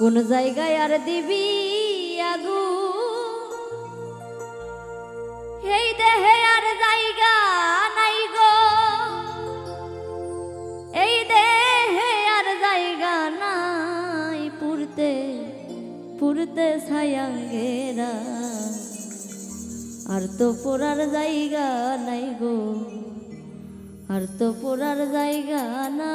কোন জায়গায় আর দিবি আগু? এই দেহে আর জায়গা নাই গো। এই দেহে আর জায়গা নাই পুরতে পুরতে ছায়াঙ্গেরা আর তো পড়ার জায়গা নাই গো, আর তো পড়ার জায়গা না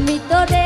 আমি তোরে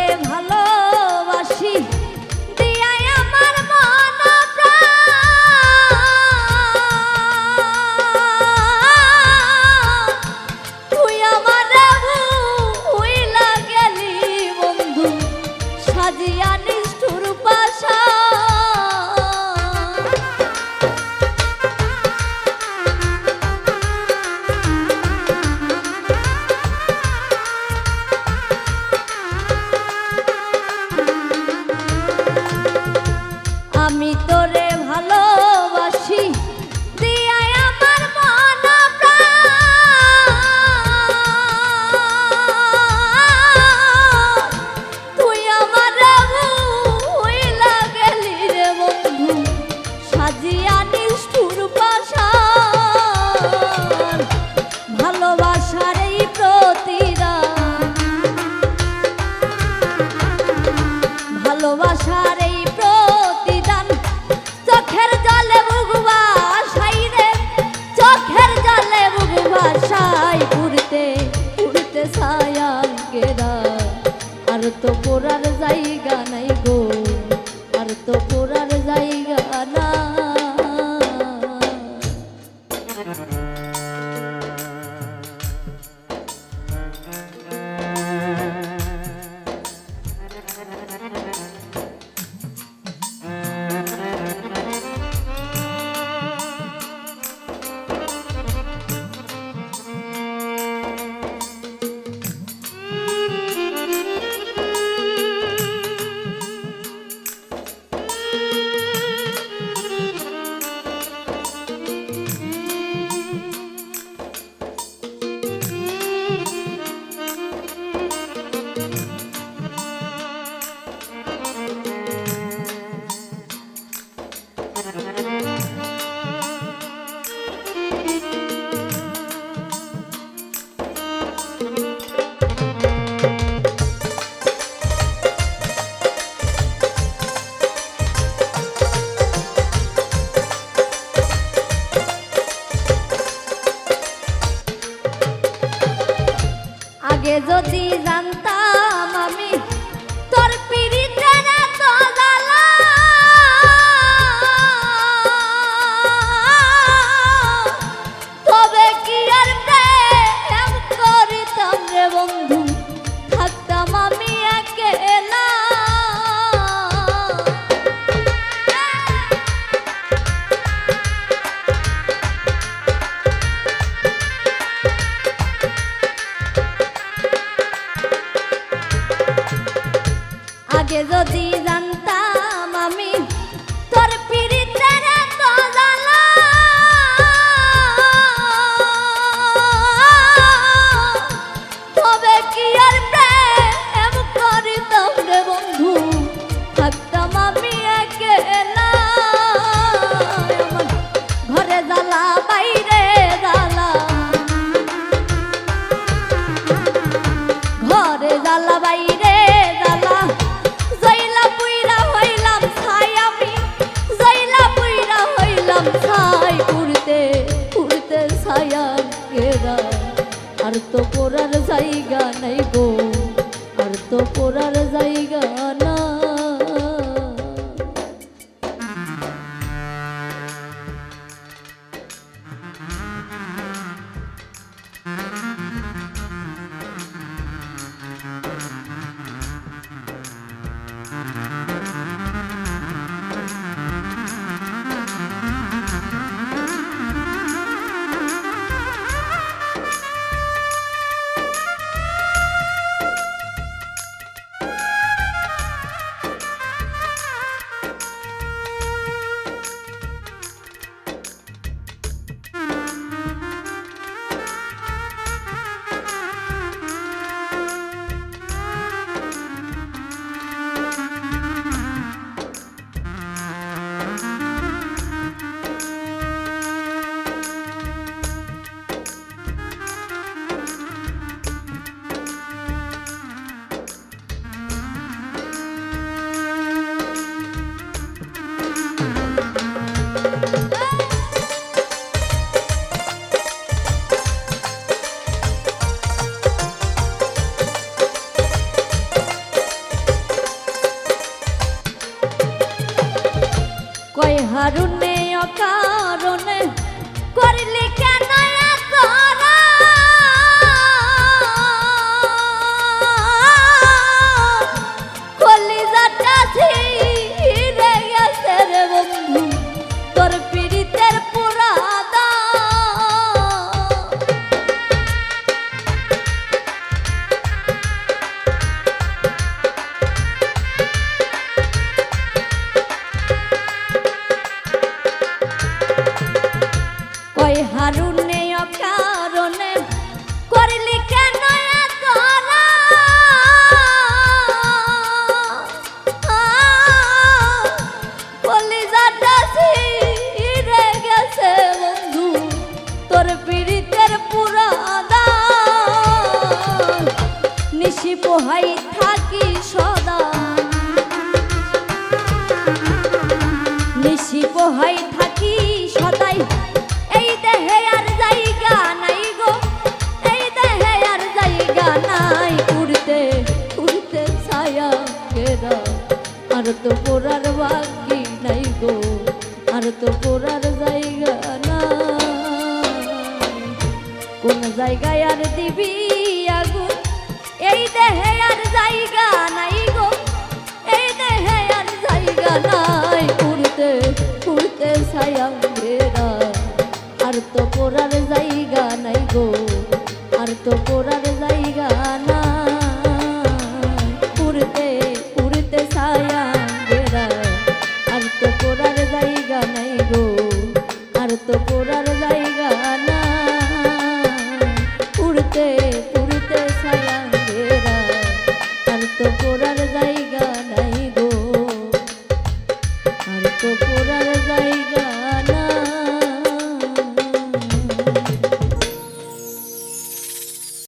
আগে যদি জানতাম আমি আগে যদি জানতাম আমি, তোর পিড়িতের তো তবে কি আর প্রেম করিতাম বন্ধু? থাকতাম আমি আর তো পড়ার জায়গা নাই। হারুনে থাকি সদা। নিশি পোহাই থাকি সদাই। এই দেহে আর জায়গা নাই গো। এই দেহে আর জায়গা নাই। উড়তে উড়তে ছায়া কেরা? আর তো পোড়ার বাকি নাই গো। জায়গায় আর দিবি আগুন? এই দেহে জায়গা নাই গো। এই দেহে আর জায়গা নাই। উড়তে উড়তে ছায়া ঘেরা আর তো পড়ার জায়গা নাই গো। আর তো পড়ার